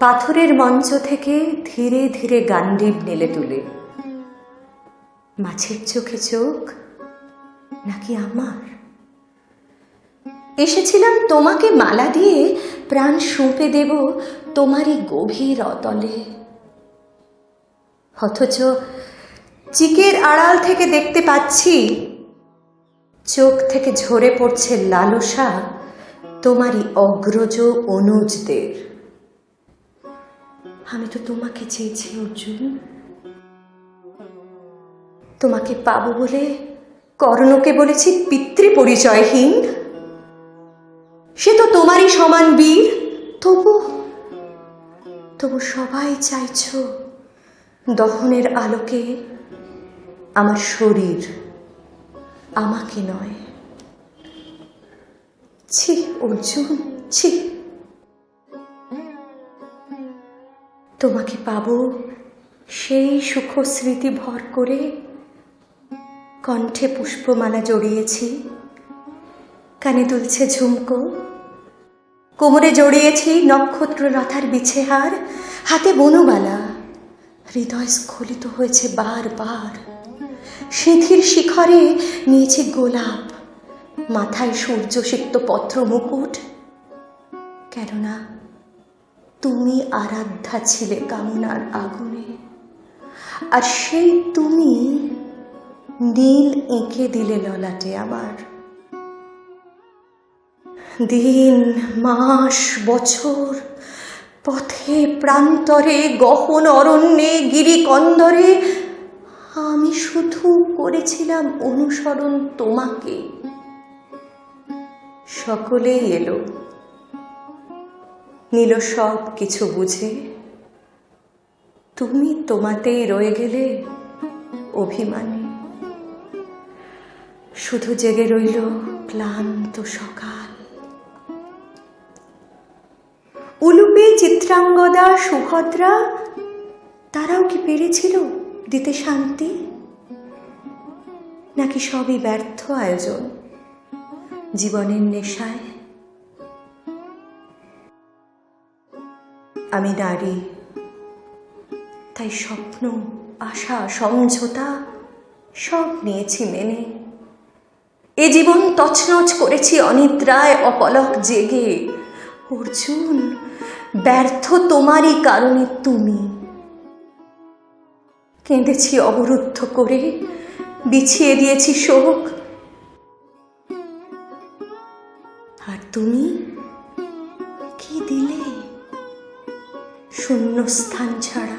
পাথরের মঞ্চ থেকে ধীরে ধীরে গান্ডীব নেলে তুলে। মাছের চোখে চোখ, নাকি আমার? এসেছিলাম তোমাকে মালা দিয়ে প্রাণ সঁপে দেব তোমারই গভীর অতলে। অথচ চিকের আড়াল থেকে দেখতে পাচ্ছি, চোখ থেকে ঝরে পড়ছে লালসা তোমারই অগ্রজ অনুজদের। আমি তো তোমাকে চেয়েছি, অর্জুন। তোমাকে পাবো বলে কর্ণকে বলেছি পিতৃ পরিচয়হীন সে তো তোমারই সমান বীর। তবু তবু সবাই চাইছ দহনের আলোকে আমার শরীর আমাকে নয়। ছি, অর্জুন, ছি। তোমাকে পাবো সেই সুখ স্মৃতি ভর করে কণ্ঠে পুষ্পমালা জড়িয়েছি, কানে দুলছে ঝুমকো। কোমরে জড়িয়েছি নক্ষত্র লতার বিছেহার, হাতে বনমালা। হৃদয় স্খলিত হয়েছে বারবার সিঁথির শিখরে নিয়েছি গোলাপ, মাথায় সূর্যসিক্ত পত্র মুকুট। কেননা তুমি আরাধ্যা ছিলে কামনার আগুনে। আর সেই তুমি নীল এঁকে দিলে ললাটে আমার দিন, মাস, বছর, পথে, প্রান্তরে, গহন অরণ্যে, গিরিকন্দরে, আমি শুধু করেছিলাম অনুসরণ তোমাকে। সকলেই এলো। নিল সব কিছু বুঝে। তুমি তোমাতেই রয়ে গেলে অভিমানী। শুধু জেগে রইল ক্লান্ত সকাল। উলুপে চিত্রাঙ্গদা, সুভদ্রা, তারাও কি পেরেছিল দিতে শান্তি? নাকি সবই ব্যর্থ আয়োজন জীবনের নেশায়? আমি নারী। তাই স্বপ্ন, আশা, সমঝোতা সব নিয়েছি মেনে। এ জীবন তছনছ করেছি অনিদ্রায় অপলক জেগে। অর্জুন, ব্যর্থ তোমারই কারণে তুমি। কেঁদেছি অবরুদ্ধ করে, বিছিয়ে দিয়েছি শোক। আর তুমি? কি দিলে? শূন্য স্থান ছাড়া